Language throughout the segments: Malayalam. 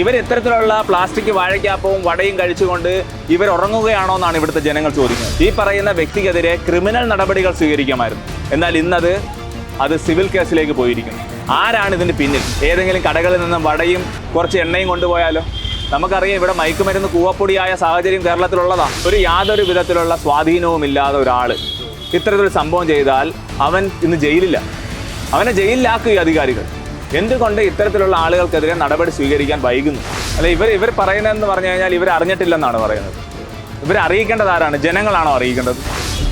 ഇവർ ഇത്തരത്തിലുള്ള പ്ലാസ്റ്റിക് വാഴയ്ക്കാപ്പവും വടയും കഴിച്ചുകൊണ്ട് ഇവർ ഉറങ്ങുകയാണോ എന്നാണ് ഇവിടുത്തെ ജനങ്ങൾ ചോദിക്കുന്നത്. ഈ പറയുന്ന വ്യക്തിക്കെതിരെ ക്രിമിനൽ നടപടികൾ സ്വീകരിക്കുമായിരുന്നു. എന്നാൽ ഇന്നത് അത് സിവിൽ കേസിലേക്ക് പോയിരിക്കുന്നു. ആരാണ് ഇതിന് പിന്നിൽ? ഏതെങ്കിലും കടകളിൽ നിന്ന് വടയും കുറച്ച് എണ്ണയും കൊണ്ടുപോയാലോ? നമുക്കറിയാം ഇവിടെ മയക്കുമരുന്ന് കൂവപ്പൊടിയായ സാഹചര്യം കേരളത്തിലുള്ളതാ. ഒരു യാതൊരു വിധത്തിലുള്ള സ്വാധീനവും ഇല്ലാതെ ഒരാൾ ഇത്തരത്തിലൊരു സംഭവം ചെയ്താൽ അവൻ ഇന്ന് ജയിലില്ല. അവനെ ജയിലിലാക്കുക അധികാരികൾ. എന്തുകൊണ്ട് ഇത്തരത്തിലുള്ള ആളുകൾക്കെതിരെ നടപടി സ്വീകരിക്കാൻ വൈകുന്നു? അല്ല ഇവർ ഇവർ പറയുന്നതെന്ന് പറഞ്ഞു കഴിഞ്ഞാൽ ഇവർ അറിഞ്ഞിട്ടില്ലെന്നാണ് പറയുന്നത്. ഇവർ അറിയിക്കേണ്ടത് ആരാണ്? ജനങ്ങളാണോ അറിയിക്കേണ്ടത്?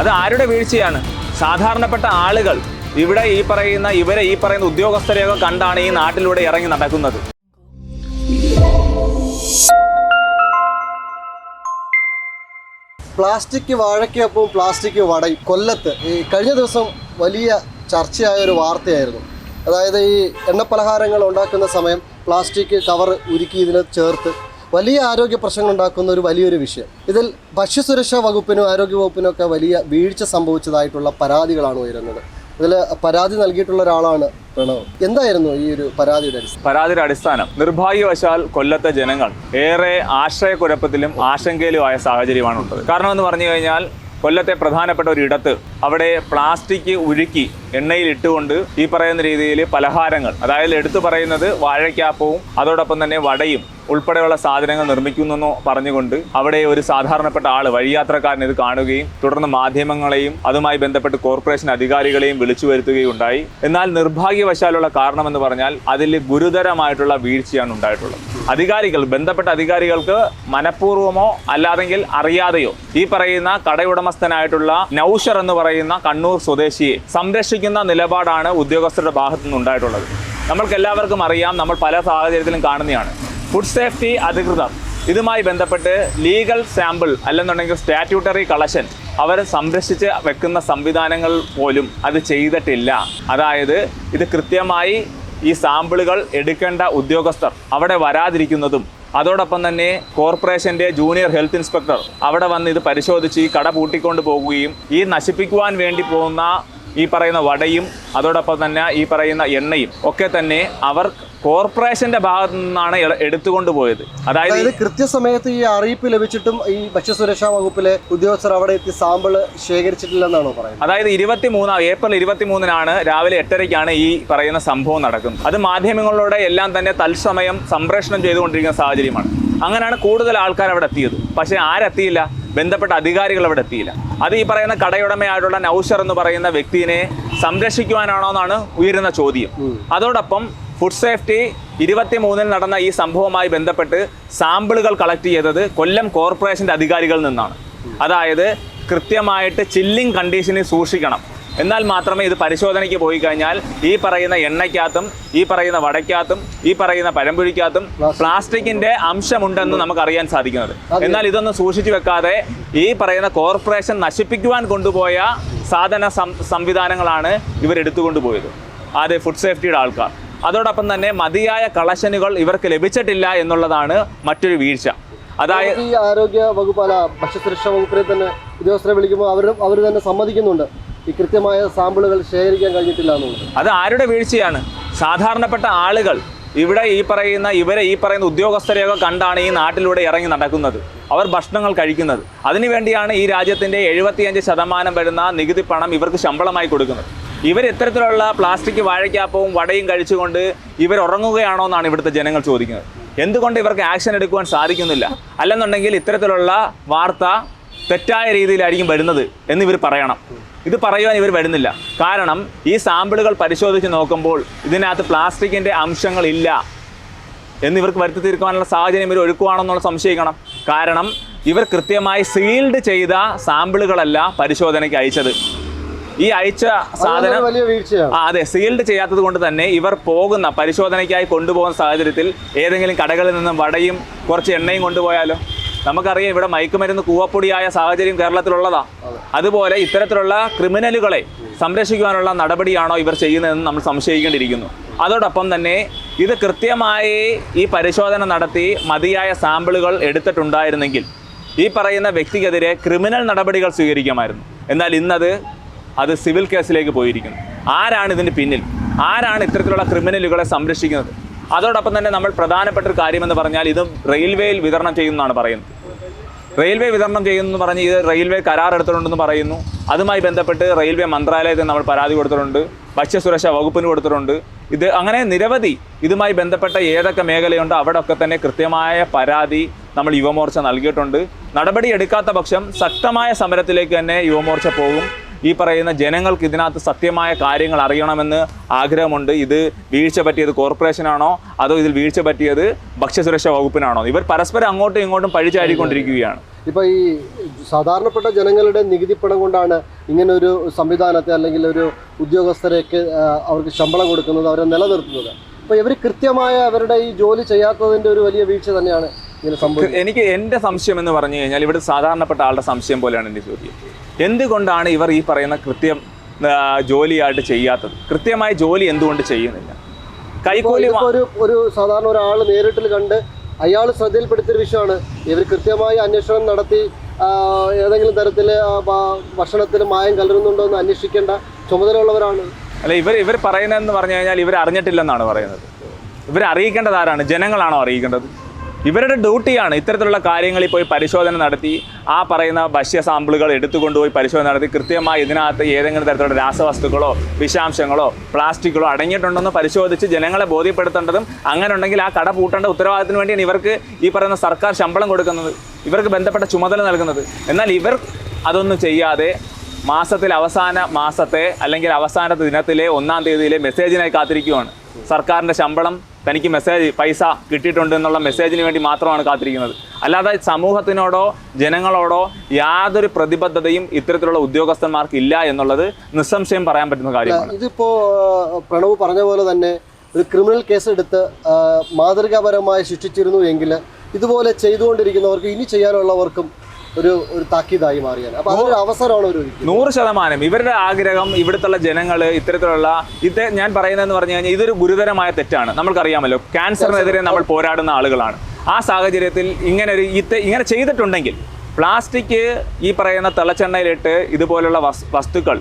അത് ആരുടെ വീഴ്ചയാണ്? സാധാരണപ്പെട്ട ആളുകൾ ഇവിടെ ഈ പറയുന്ന ഇവരെ ഈ പറയുന്ന ഉദ്യോഗസ്ഥരെയൊക്കെ കണ്ടാണ് ഈ നാട്ടിലൂടെ ഇറങ്ങി നടക്കുന്നത്. പ്ലാസ്റ്റിക് വാഴയ്ക്കൊപ്പം പ്ലാസ്റ്റിക് വടയും. കൊല്ലത്ത് ഈ കഴിഞ്ഞ ദിവസം വലിയ ചർച്ചയായ ഒരു വാർത്തയായിരുന്നു. അതായത് ഈ എണ്ണപ്പലഹാരങ്ങൾ ഉണ്ടാക്കുന്ന സമയം പ്ലാസ്റ്റിക് കവർ ഉരുക്കി ഇതിന് ചേർത്ത് വലിയ ആരോഗ്യ പ്രശ്നങ്ങൾ ഉണ്ടാക്കുന്ന ഒരു വലിയൊരു വിഷയം. ഇതിൽ ഭക്ഷ്യസുരക്ഷാ വകുപ്പിനും ആരോഗ്യ വകുപ്പിനും ഒക്കെ വലിയ വീഴ്ച സംഭവിച്ചതായിട്ടുള്ള പരാതികളാണ് ഉയരുന്നത്. ഇതിൽ പരാതി നൽകിയിട്ടുള്ള ഒരാളാണ് പ്രണവ്. എന്തായിരുന്നു ഈ ഒരു പരാതിയുടെ പരാതിയുടെ അടിസ്ഥാനം നിർഭാഗ്യവശാൽ കൊല്ലത്തെ ജനങ്ങൾ ഏറെ ആശ്രയക്കുഴപ്പത്തിലും ആശങ്കയിലുമായ സാഹചര്യമാണ് ഉള്ളത് കാരണം എന്ന് പറഞ്ഞു കഴിഞ്ഞാൽ കൊല്ലത്തെ പ്രധാനപ്പെട്ട ഒരു ഇടത്ത് അവിടെ പ്ലാസ്റ്റിക് ഉരുക്കി എണ്ണയിൽ ഇട്ടുകൊണ്ട് ഈ പറയുന്ന രീതിയിൽ പലഹാരങ്ങൾ അതായത് എടുത്തു പറയുന്നത് വാഴയ്ക്കാപ്പവും അതോടൊപ്പം തന്നെ വടയും ഉൾപ്പെടെയുള്ള സാധനങ്ങൾ നിർമ്മിക്കുന്നെന്നോ പറഞ്ഞുകൊണ്ട് അവിടെ ഒരു സാധാരണപ്പെട്ട ആൾ വഴിയാത്രക്കാരൻ ഇത് കാണുകയും തുടർന്ന് മാധ്യമങ്ങളെയും അതുമായി ബന്ധപ്പെട്ട് കോർപ്പറേഷൻ അധികാരികളെയും വിളിച്ചു വരുത്തുകയും ഉണ്ടായി എന്നാൽ നിർഭാഗ്യവശാലുള്ള കാരണമെന്ന് പറഞ്ഞാൽ അതിൽ ഗുരുതരമായിട്ടുള്ള വീഴ്ചയാണ് ഉണ്ടായിട്ടുള്ളത്. അധികാരികൾ ബന്ധപ്പെട്ട അധികാരികൾക്ക് മനഃപൂർവമോ അല്ലാതെങ്കിൽ അറിയാതെയോ ഈ പറയുന്ന കടയുടമസ്ഥനായിട്ടുള്ള നൌഷർ എന്ന് പറയുന്ന കണ്ണൂർ സ്വദേശിയെ സംരക്ഷിക്കുന്ന നിലപാടാണ് ഉദ്യോഗസ്ഥരുടെ ഭാഗത്തു നിന്നുണ്ടായിട്ടുള്ളത് നമ്മൾക്ക് എല്ലാവർക്കും അറിയാം നമ്മൾ പല സാഹചര്യത്തിലും കാണുന്നതാണ്. ഫുഡ് സേഫ്റ്റി അധികൃതർ. ഇതുമായി ബന്ധപ്പെട്ട് ലീഗൽ സാമ്പിൾ അല്ലെന്നുണ്ടെങ്കിൽ സ്റ്റാറ്റ്യൂട്ടറി കളക്ഷൻ അവർ സംരക്ഷിച്ച് വെക്കുന്ന സംവിധാനങ്ങൾ പോലും അത് ചെയ്തിട്ടില്ല. അതായത് ഇത് കൃത്യമായി ഈ സാമ്പിളുകൾ എടുക്കേണ്ട ഉദ്യോഗസ്ഥർ അവിടെ വരാതിരിക്കുന്നതും അതോടൊപ്പം തന്നെ കോർപ്പറേഷന്റെ ജൂനിയർ ഹെൽത്ത് ഇൻസ്പെക്ടർ അവിടെ വന്ന് ഇത് പരിശോധിച്ച് ഈ കട പൂട്ടിക്കൊണ്ട് പോകുകയും ഈ നശിപ്പിക്കുവാൻ വേണ്ടി പോകുന്ന ഈ പറയുന്ന വടയും അതോടൊപ്പം തന്നെ ഈ പറയുന്ന എണ്ണയും ഒക്കെ തന്നെ അവർ കോർപ്പറേഷന്റെ ഭാഗത്തു നിന്നാണ് എടുത്തുകൊണ്ട് പോയത്. അതായത് അതായത് കൃത്യസമയത്ത് ഈ അറിയിപ്പ് ലഭിച്ചിട്ടും ഈ ഭക്ഷ്യസുരക്ഷാ വകുപ്പിലെ ഉദ്യോഗസ്ഥർ അവിടെ എത്തി സാമ്പിൾ ശേഖരിച്ചിട്ടില്ലെന്നാണോ പറയുന്നത്? അതായത് ഇരുപത്തി മൂന്നാം ഏപ്രിൽ ഇരുപത്തി മൂന്നിനാണ് രാവിലെ എട്ടരയ്ക്കാണ് ഈ പറയുന്ന സംഭവം നടക്കുന്നത്. അത് മാധ്യമങ്ങളിലൂടെ എല്ലാം തന്നെ തത്സമയം സംപ്രേഷണം ചെയ്തുകൊണ്ടിരിക്കുന്ന സാഹചര്യമാണ്. അങ്ങനെയാണ് കൂടുതൽ ആൾക്കാർ അവിടെ എത്തിയത്. പക്ഷേ ആരെത്തിയില്ല? ബന്ധപ്പെട്ട അധികാരികൾ അവിടെ എത്തിയില്ല. അത് ഈ പറയുന്ന കടയുടമയായിട്ടുള്ള നൌഷർ എന്ന് പറയുന്ന വ്യക്തിയെ സംരക്ഷിക്കുവാനാണോ എന്നാണ് ഉയരുന്ന ചോദ്യം. അതോടൊപ്പം ഫുഡ് സേഫ്റ്റി ഇരുപത്തി മൂന്നിൽ നടന്ന ഈ സംഭവവുമായി ബന്ധപ്പെട്ട് സാമ്പിളുകൾ കളക്ട് ചെയ്തത് കൊല്ലം കോർപ്പറേഷന്റെ അധികാരികളിൽ നിന്നാണ്. അതായത് കൃത്യമായിട്ട് ചില്ലിംഗ് കണ്ടീഷനിൽ സൂക്ഷിക്കണം. എന്നാൽ മാത്രമേ ഇത് പരിശോധനയ്ക്ക് പോയി കഴിഞ്ഞാൽ ഈ പറയുന്ന എണ്ണയ്ക്കകത്തും ഈ പറയുന്ന വടയ്ക്കകത്തും ഈ പറയുന്ന പഴംപുഴിക്കകത്തും പ്ലാസ്റ്റിക്കിന്റെ അംശമുണ്ടെന്ന് നമുക്ക് അറിയാൻ സാധിക്കുന്നത് എന്നാൽ ഇതൊന്നും സൂക്ഷിച്ചു വെക്കാതെ ഈ പറയുന്ന കോർപ്പറേഷൻ നശിപ്പിക്കുവാൻ കൊണ്ടുപോയ സാധന സംവിധാനങ്ങളാണ് ഇവർ എടുത്തുകൊണ്ടുപോയത് അതെ ഫുഡ് സേഫ്റ്റിയുടെ ആൾക്കാർ. അതോടൊപ്പം തന്നെ മതിയായ കളക്ഷനുകൾ ഇവർക്ക് ലഭിച്ചിട്ടില്ല എന്നുള്ളതാണ് മറ്റൊരു വീഴ്ച. അതായത് ഈ ആരോഗ്യ വകുപ്പ് അല്ല ഭക്ഷ്യസുരക്ഷാ വകുപ്പിനെ തന്നെ ഉദ്യോഗസ്ഥരെ വിളിക്കുമ്പോൾ അവർ അവർ തന്നെ സമ്മതിക്കുന്നുണ്ട്. ഈ കൃത്യമായ സാമ്പിളുകൾ ശേഖരിക്കാൻ കഴിഞ്ഞിട്ടില്ല എന്നുള്ളത്. അത് ആരുടെ വീഴ്ചയാണ്? സാധാരണപ്പെട്ട ആളുകൾ ഇവിടെ ഈ പറയുന്ന ഇവരെ ഈ പറയുന്ന ഉദ്യോഗസ്ഥരെയൊക്കെ കണ്ടാണ് ഈ നാട്ടിലൂടെ ഇറങ്ങി നടക്കുന്നത്. അവർ ഭക്ഷണങ്ങൾ കഴിക്കുന്നത്. അതിനുവേണ്ടിയാണ് ഈ രാജ്യത്തിന്റെ എഴുപത്തിയഞ്ച് ശതമാനം വരുന്ന നികുതി പണം ഇവർക്ക് ശമ്പളമായി കൊടുക്കുന്നത്. ഇവർ ഇത്തരത്തിലുള്ള പ്ലാസ്റ്റിക് വാഴയ്ക്കാപ്പവും വടയും കഴിച്ചുകൊണ്ട് ഇവർ ഉറങ്ങുകയാണോ എന്നാണ് ഇവിടുത്തെ ജനങ്ങൾ ചോദിക്കുന്നത്. എന്തുകൊണ്ട് ഇവർക്ക് ആക്ഷൻ എടുക്കുവാൻ സാധിക്കുന്നില്ല? അല്ലെന്നുണ്ടെങ്കിൽ ഇത്തരത്തിലുള്ള വാർത്ത തെറ്റായ രീതിയിലായിരിക്കും വരുന്നത് എന്ന് ഇവർ പറയണം. ഇത് പറയുവാൻ ഇവർ വരുന്നില്ല. കാരണം ഈ സാമ്പിളുകൾ പരിശോധിച്ച് നോക്കുമ്പോൾ ഇതിനകത്ത് പ്ലാസ്റ്റിക്കിന്റെ അംശങ്ങളില്ല എന്നിവർക്ക് വരുത്തി തീർക്കുവാനുള്ള സാഹചര്യം ഇവർ ഒഴുക്കുവാണെന്നുള്ള സംശയിക്കണം. കാരണം ഇവർ കൃത്യമായി സീൽഡ് ചെയ്ത സാമ്പിളുകളല്ല പരിശോധനയ്ക്ക് അയച്ചത്. ഈ അയച്ച സാധനം വലിയ വീഴ്ചയാണ്. അതെ സീൽഡ് ചെയ്യാത്തത് കൊണ്ട് തന്നെ ഇവർ പോകുന്ന പരിശോധനയ്ക്കായി കൊണ്ടുപോകുന്ന സാഹചര്യത്തിൽ ഏതെങ്കിലും കടകളിൽ നിന്നും വടയും കുറച്ച് എണ്ണയും കൊണ്ടുപോയാലോ? നമുക്കറിയാം ഇവിടെ മയക്കുമരുന്ന് കൂവപ്പൊടിയായ സാഹചര്യം കേരളത്തിലുള്ളതാ. അതുപോലെ ഇത്തരത്തിലുള്ള ക്രിമിനലുകളെ സംരക്ഷിക്കുവാനുള്ള നടപടിയാണോ ഇവർ ചെയ്യുന്നതെന്ന് നമ്മൾ സംശയിക്കേണ്ടിയിരിക്കുന്നു. അതോടൊപ്പം തന്നെ ഇത് കൃത്യമായി ഈ പരിശോധന നടത്തി മതിയായ സാമ്പിളുകൾ എടുത്തിട്ടുണ്ടായിരുന്നെങ്കിൽ ഈ പറയുന്ന വ്യക്തിക്കെതിരെ ക്രിമിനൽ നടപടികൾ സ്വീകരിക്കുമായിരുന്നു. എന്നാൽ ഇന്നത് അത് സിവിൽ കേസിലേക്ക് പോയിരിക്കുന്നു. ആരാണ് ഇതിന് പിന്നിൽ? ആരാണ് ഇത്തരത്തിലുള്ള ക്രിമിനലുകളെ സംരക്ഷിക്കുന്നത്? അതോടൊപ്പം തന്നെ നമ്മൾ പ്രധാനപ്പെട്ട ഒരു കാര്യമെന്ന് പറഞ്ഞാൽ ഇത് റെയിൽവേയിൽ വിതരണം ചെയ്യുന്നതാണ് പറയുന്നത്. റെയിൽവേ വിതരണം ചെയ്യുന്നു പറഞ്ഞ് ഇത് റെയിൽവേ കരാർ എടുത്തിട്ടുണ്ടെന്ന് പറയുന്നു. അതുമായി ബന്ധപ്പെട്ട് റെയിൽവേ മന്ത്രാലയത്തിൽ നമ്മൾ പരാതി കൊടുത്തിട്ടുണ്ട്. ഭക്ഷ്യസുരക്ഷാ വകുപ്പിന് കൊടുത്തിട്ടുണ്ട്. ഇത് അങ്ങനെ നിരവധി ഇതുമായി ബന്ധപ്പെട്ട ഏതൊക്കെ മേഖലയുണ്ടോ അവിടെ ഒക്കെ തന്നെ കൃത്യമായ പരാതി നമ്മൾ യുവമോർച്ച നൽകിയിട്ടുണ്ട്. നടപടി എടുക്കാത്ത പക്ഷം ശക്തമായ സമരത്തിലേക്ക് തന്നെ യുവമോർച്ച പോകും. ഈ പറയുന്ന ജനങ്ങൾക്ക് ഇതിനകത്ത് സത്യമായ കാര്യങ്ങൾ അറിയണമെന്ന് ആഗ്രഹമുണ്ട്. ഇത് വീഴ്ച പറ്റിയത് കോർപ്പറേഷനാണോ? അതോ ഇതിൽ വീഴ്ച പറ്റിയത് ഭക്ഷ്യസുരക്ഷാ വകുപ്പിനാണോ? ഇവർ പരസ്പരം അങ്ങോട്ടും ഇങ്ങോട്ടും പഴിചാരിക്കൊണ്ടിരിക്കുകയാണ്. ഇപ്പൊ ഈ സാധാരണപ്പെട്ട ജനങ്ങളുടെ നികുതി പണം കൊണ്ടാണ് ഇങ്ങനെ ഒരു സംവിധാനത്തെ അല്ലെങ്കിൽ ഒരു ഉദ്യോഗസ്ഥരെയൊക്കെ അവർക്ക് ശമ്പളം കൊടുക്കുന്നത് അവരെ നിലനിർത്തുന്നത്. അപ്പൊ ഇവർ കൃത്യമായ അവരുടെ ഈ ജോലി ചെയ്യാത്തതിന്റെ ഒരു വലിയ വീഴ്ച തന്നെയാണ് എനിക്ക് എന്റെ സംശയം എന്ന് പറഞ്ഞു കഴിഞ്ഞാൽ ഇവിടെ സാധാരണപ്പെട്ട ആളുടെ സംശയം പോലെയാണ് എന്റെ ചോദ്യം. എന്തുകൊണ്ടാണ് ഇവർ ഈ പറയുന്ന കൃത്യം ജോലിയായിട്ട് ചെയ്യാത്തത്? കൃത്യമായ ജോലി എന്തുകൊണ്ട് ചെയ്യുന്നില്ല? കൈക്കൂലി ഒരു ഒരു സാധാരണ ഒരാൾ നേരിട്ടിൽ കണ്ട് അയാൾ ശ്രദ്ധയിൽപ്പെടുത്തിയ വിഷയമാണ്. ഇവർ കൃത്യമായി അന്വേഷണം നടത്തി ഏതെങ്കിലും തരത്തിൽ ഭക്ഷണത്തിൽ മായം കലരുന്നുണ്ടോ എന്ന് അന്വേഷിക്കേണ്ട ചുമതലയുള്ളവരാണ്. അല്ല ഇവർ ഇവർ പറയുന്നതെന്ന് പറഞ്ഞു കഴിഞ്ഞാൽ ഇവർ അറിഞ്ഞിട്ടില്ലെന്നാണ് പറയുന്നത്. ഇവർ അറിയിക്കേണ്ടത് ആരാണ്? ജനങ്ങളാണോ അറിയിക്കേണ്ടത്? ഇവരുടെ ഡ്യൂട്ടിയാണ് ഇത്തരത്തിലുള്ള കാര്യങ്ങളിൽ പോയി പരിശോധന നടത്തി ആ പറയുന്ന ഭക്ഷ്യ സാമ്പിളുകൾ എടുത്തുകൊണ്ടുപോയി പരിശോധന നടത്തി കൃത്യമായി ഇതിനകത്ത് ഏതെങ്കിലും തരത്തിലുള്ള രാസവസ്തുക്കളോ വിഷാംശങ്ങളോ പ്ലാസ്റ്റിക്കുകളോ അടങ്ങിയിട്ടുണ്ടെന്ന് പരിശോധിച്ച് ജനങ്ങളെ ബോധ്യപ്പെടുത്തേണ്ടതും അങ്ങനെ ഉണ്ടെങ്കിൽ ആ കട പൂട്ടേണ്ട ഉത്തരവാദിത്തത്തിന് വേണ്ടിയാണ് ഇവർക്ക് ഈ പറയുന്ന സർക്കാർ ശമ്പളം കൊടുക്കുന്നത് ഇവർക്ക് ബന്ധപ്പെട്ട ചുമതല നൽകുന്നത്. എന്നാൽ ഇവർ അതൊന്നും ചെയ്യാതെ മാസത്തിൽ അവസാന മാസത്തെ അല്ലെങ്കിൽ അവസാന ദിനത്തിലെ ഒന്നാം തീയതിയിലെ മെസ്സേജിനായി കാത്തിരിക്കുകയാണ്. സർക്കാരിന്റെ ശമ്പളം തനിക്ക് മെസ്സേജ് പൈസ കിട്ടിയിട്ടുണ്ട് എന്നുള്ള മെസ്സേജിന് വേണ്ടി മാത്രമാണ് കാത്തിരിക്കുന്നത്. അല്ലാതെ സമൂഹത്തിനോടോ ജനങ്ങളോടോ യാതൊരു പ്രതിബദ്ധതയും ഇത്തരത്തിലുള്ള ഉദ്യോഗസ്ഥന്മാർക്ക് ഇല്ല എന്നുള്ളത് നിസ്സംശയം പറയാൻ പറ്റുന്ന കാര്യമാണ്. ഇതിപ്പോ ആ, പ്രണവ് പറഞ്ഞ പോലെ തന്നെ ഒരു ക്രിമിനൽ കേസ് എടുത്ത് മാതൃകാപരമായി ശിക്ഷിച്ചിരുന്നു എങ്കിൽ ഇതുപോലെ ചെയ്തുകൊണ്ടിരിക്കുന്നവർക്ക് ഇനി ചെയ്യാനുള്ളവർക്കും ഒരു ഒരു താക്കീതായി മാറിയാണ്. അപ്പൊ അതൊരു അവസരമാണ് ഒരു നൂറ് ശതമാനം. ഇവരുടെ ആഗ്രഹം ഇവിടുത്തെ ജനങ്ങൾ ഇത്തരത്തിലുള്ള ഇത് ഞാൻ പറയുന്നതെന്ന് പറഞ്ഞു കഴിഞ്ഞാൽ ഇതൊരു ഗുരുതരമായ തെറ്റാണ്. നമ്മൾക്കറിയാമല്ലോ ക്യാൻസറിനെതിരെ നമ്മൾ പോരാടുന്ന ആളുകളാണ്. ആ സാഹചര്യത്തിൽ ഇങ്ങനെ ഒരു ഇത് ഇങ്ങനെ ചെയ്തിട്ടുണ്ടെങ്കിൽ പ്ലാസ്റ്റിക് ഈ പറയുന്ന തിളച്ചെണ്ണയിലിട്ട് ഇതുപോലുള്ള വസ്തുക്കൾ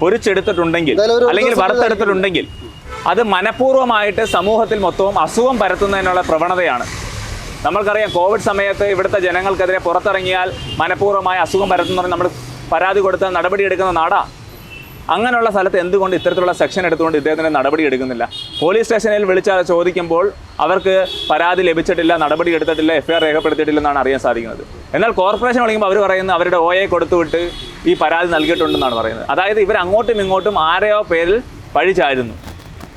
പൊരിച്ചെടുത്തിട്ടുണ്ടെങ്കിൽ അല്ലെങ്കിൽ വറുത്തെടുത്തിട്ടുണ്ടെങ്കിൽ അത് മനഃപൂർവമായിട്ട് സമൂഹത്തിൽ മൊത്തവും അസുഖം പരത്തുന്നതിനുള്ള പ്രവണതയാണ്. നമ്മൾക്കറിയാം കോവിഡ് സമയത്ത് ഇവിടുത്തെ ജനങ്ങൾക്കെതിരെ പുറത്തിറങ്ങിയാൽ മനഃപൂർവമായ അസുഖം പരത്തുന്നവർ നമ്മൾ പരാതി കൊടുത്ത നടപടിയെടുക്കുന്ന നാടാ. അങ്ങനെയുള്ള സ്ഥലത്ത് എന്തുകൊണ്ട് ഇത്തരത്തിലുള്ള സെക്ഷൻ എടുത്തുകൊണ്ട് ഇദ്ദേഹത്തിന് നടപടി എടുക്കുന്നില്ല പോലീസ് സ്റ്റേഷനിൽ വിളിച്ചാൽ ചോദിക്കുമ്പോൾ അവർക്ക് പരാതി ലഭിച്ചിട്ടില്ല നടപടി എടുത്തിട്ടില്ല എഫ്ഐആർ രേഖപ്പെടുത്തിയിട്ടില്ലെന്നാണ് അറിയാൻ സാധിക്കുന്നത്. എന്നാൽ കോർപ്പറേഷൻ വിളിക്കുമ്പോൾ അവർ പറയുന്നത് അവരുടെ ഒ എ കൊടുത്തുവിട്ട് ഈ പരാതി നൽകിയിട്ടുണ്ടെന്നാണ് പറയുന്നത്. അതായത് ഇവർ അങ്ങോട്ടും ഇങ്ങോട്ടും ആരെയോ പേരിൽ പഴിച്ചായിരുന്നു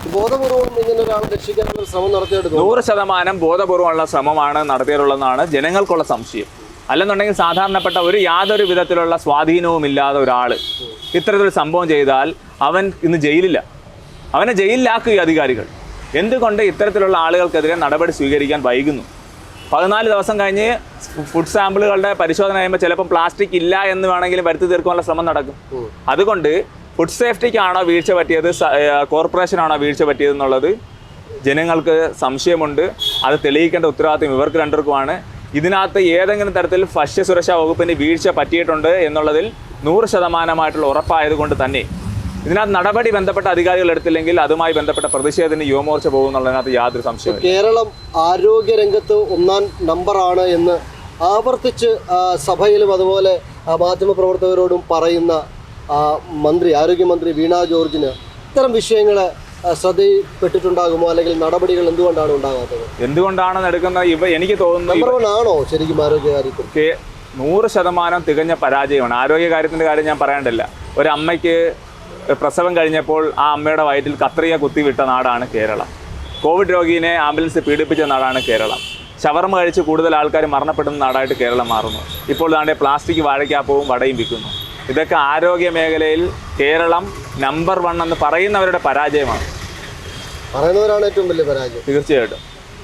ബോധപൂർവം ഇങ്ങനെ ഒരാൾ രക്ഷിക്കാനുള്ള ശ്രമം. നൂറ് ശതമാനം ബോധപൂർവമുള്ള ശ്രമമാണ് നടത്തിയിട്ടുള്ളതെന്നാണ് ജനങ്ങൾക്കുള്ള സംശയം. അല്ലെന്നുണ്ടെങ്കിൽ സാധാരണപ്പെട്ട ഒരു യാതൊരു വിധത്തിലുള്ള സ്വാധീനവും ഇല്ലാതെ ഒരാൾ ഇത്തരത്തിലൊരു സംഭവം ചെയ്താൽ അവൻ ഇന്ന് ജയിലില്ല. അവനെ ജയിലിലാക്കുക അധികാരികൾ. എന്തുകൊണ്ട് ഇത്തരത്തിലുള്ള ആളുകൾക്കെതിരെ നടപടി സ്വീകരിക്കാൻ വൈകുന്നു? പതിനാല് ദിവസം കഴിഞ്ഞ് ഫുഡ് സാമ്പിളുകളുടെ പരിശോധന കഴിയുമ്പോൾ ചിലപ്പോൾ പ്ലാസ്റ്റിക് ഇല്ല എന്ന് വേണമെങ്കിലും വരുത്തി തീർക്കാനുള്ള ശ്രമം നടക്കും. അതുകൊണ്ട് ഫുഡ് സേഫ്റ്റിക്കാണോ വീഴ്ച പറ്റിയത്? കോർപ്പറേഷനാണോ വീഴ്ച പറ്റിയത് എന്നുള്ളത് ജനങ്ങൾക്ക് സംശയമുണ്ട്. അത് തെളിയിക്കേണ്ട ഉത്തരവാദിത്വം ഇവർക്ക് രണ്ടുപേർക്കുമാണ്. ഇതിനകത്ത് ഏതെങ്കിലും തരത്തിൽ ഭക്ഷ്യ സുരക്ഷാ വകുപ്പിന് വീഴ്ച പറ്റിയിട്ടുണ്ട് എന്നുള്ളതിൽ നൂറ് ശതമാനമായിട്ടുള്ള ഉറപ്പായതുകൊണ്ട് തന്നെ. ഇതിനകത്ത് നടപടി ബന്ധപ്പെട്ട അധികാരികൾ എടുത്തില്ലെങ്കിൽ അതുമായി ബന്ധപ്പെട്ട പ്രതിഷേധത്തിന് യുവമോർച്ച പോകുന്നുള്ളതിനകത്ത് യാതൊരു സംശയമില്ല കേരളം ആരോഗ്യ രംഗത്ത് ഒന്നാം നമ്പറാണ് എന്ന് ആവർത്തിച്ച് സഭയിലും അതുപോലെ മാധ്യമപ്രവർത്തകരോടും പറയുന്ന മന്ത്രി ആരോഗ്യമന്ത്രി വീണ ജോർജിന് ഇത്തരം വിഷയങ്ങൾ ശ്രദ്ധയിൽപ്പെട്ടിട്ടുണ്ടാകുമോ? അല്ലെങ്കിൽ നടപടികൾ എന്തുകൊണ്ടാണ് ഉണ്ടാകാത്തത്? എന്തുകൊണ്ടാണ് എടുക്കുന്ന ഇവ എനിക്ക് തോന്നുന്നു ആണോ ശരിക്കും ആരോഗ്യകാര്യത്തിൽ നൂറ് ശതമാനം തികഞ്ഞ പരാജയമാണ്. ആരോഗ്യകാര്യത്തിന്റെ കാര്യം ഞാൻ പറയേണ്ടല്ല ഒരു അമ്മയ്ക്ക് പ്രസവം കഴിഞ്ഞപ്പോൾ ആ അമ്മയുടെ വയറ്റിൽ കത്രിയ കുത്തിവിട്ട നാടാണ് കേരളം. കോവിഡ് രോഗീനെ ആംബുലൻസ് പീഡിപ്പിച്ച നാടാണ് കേരളം. ഷവർമ കഴിച്ച് കൂടുതൽ ആൾക്കാർ മരണപ്പെടുന്ന നാടായിട്ട് കേരളം മാറുന്നു. ഇപ്പോൾ ദാണ്ടെ പ്ലാസ്റ്റിക് വാഴയ്ക്കാപ്പവും വടയും വിൽക്കുന്നു. ഇതൊക്കെ ആരോഗ്യ മേഖലയിൽ കേരളം നമ്പർ വൺ എന്ന് പറയുന്നവരുടെ പരാജയമാണ്. പറയുന്നവരാണ് ഏറ്റവും വലിയ പരാജയം. തീർച്ചയായിട്ടും.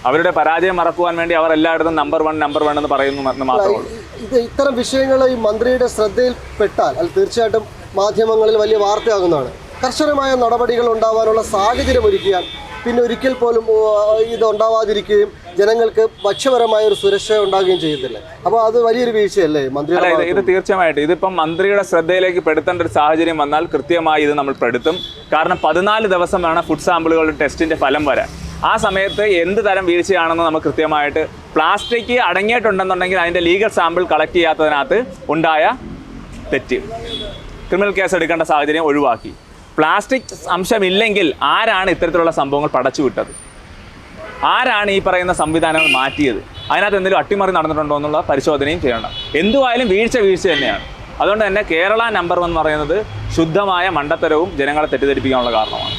അവരുടെ പരാജയം മറക്കുവാൻ വേണ്ടി അവർ എല്ലായിടത്തും നമ്പർ വൺ നമ്പർ വൺ എന്ന് പറയുന്നു മാത്രമേ ഇത് ഇത്തരം വിഷയങ്ങൾ ഈ മന്ത്രിയുടെ ശ്രദ്ധയിൽപ്പെട്ടാൽ അത് തീർച്ചയായിട്ടും മാധ്യമങ്ങളിൽ വലിയ വാർത്തയാകുന്നതാണ്. കർശനമായ നടപടികൾ ഉണ്ടാവാനുള്ള സാഹചര്യം ഒരുക്കിയാൽ പിന്നെ ഒരിക്കൽ പോലും ഇത് ഉണ്ടാവാതിരിക്കുകയും ജനങ്ങൾക്ക് ഭക്ഷ്യപരമായ ഒരു സുരക്ഷ ഉണ്ടാകുകയും ചെയ്യത്തില്ല. അപ്പോൾ അത് വലിയൊരു വീഴ്ചയല്ലേ മന്ത്രി ഇത് തീർച്ചയായിട്ടും. ഇതിപ്പം മന്ത്രിയുടെ ശ്രദ്ധയിലേക്ക് പെടുത്തേണ്ട ഒരു സാഹചര്യം വന്നാൽ കൃത്യമായി ഇത് നമ്മൾ പെടുത്തും. കാരണം പതിനാല് ദിവസം വേണം ഫുഡ് സാമ്പിളുകളുടെ ടെസ്റ്റിന്റെ ഫലം വരാൻ. ആ സമയത്ത് എന്ത് തരം വീഴ്ചയാണെന്ന് നമുക്ക് കൃത്യമായിട്ട് പ്ലാസ്റ്റിക് അടങ്ങിയിട്ടുണ്ടെന്നുണ്ടെങ്കിൽ അതിന്റെ ലീഗൽ സാമ്പിൾ കളക്ട് ചെയ്യാത്തതിനകത്ത് ഉണ്ടായ തെറ്റ്. ക്രിമിനൽ കേസ് എടുക്കേണ്ട സാഹചര്യം ഒഴിവാക്കി. പ്ലാസ്റ്റിക് അംശമില്ലെങ്കിൽ ആരാണ് ഇത്തരത്തിലുള്ള സംഭവങ്ങൾ പടച്ചു വിട്ടത് ആരാണ് ഈ പറയുന്ന സംവിധാനങ്ങൾ മാറ്റിയത്? അതിനകത്ത് എന്തെങ്കിലും അട്ടിമറി നടന്നിട്ടുണ്ടോ എന്നുള്ള പരിശോധനയും ചെയ്യണം. എന്തുവായാലും വീഴ്ച വീഴ്ച തന്നെയാണ്. അതുകൊണ്ട് തന്നെ കേരള നമ്പർ എന്ന് പറയുന്നത് ശുദ്ധമായ മണ്ടത്തരവും ജനങ്ങളെ തെറ്റിദ്ധരിപ്പിക്കാനുള്ള കാരണമാണ്.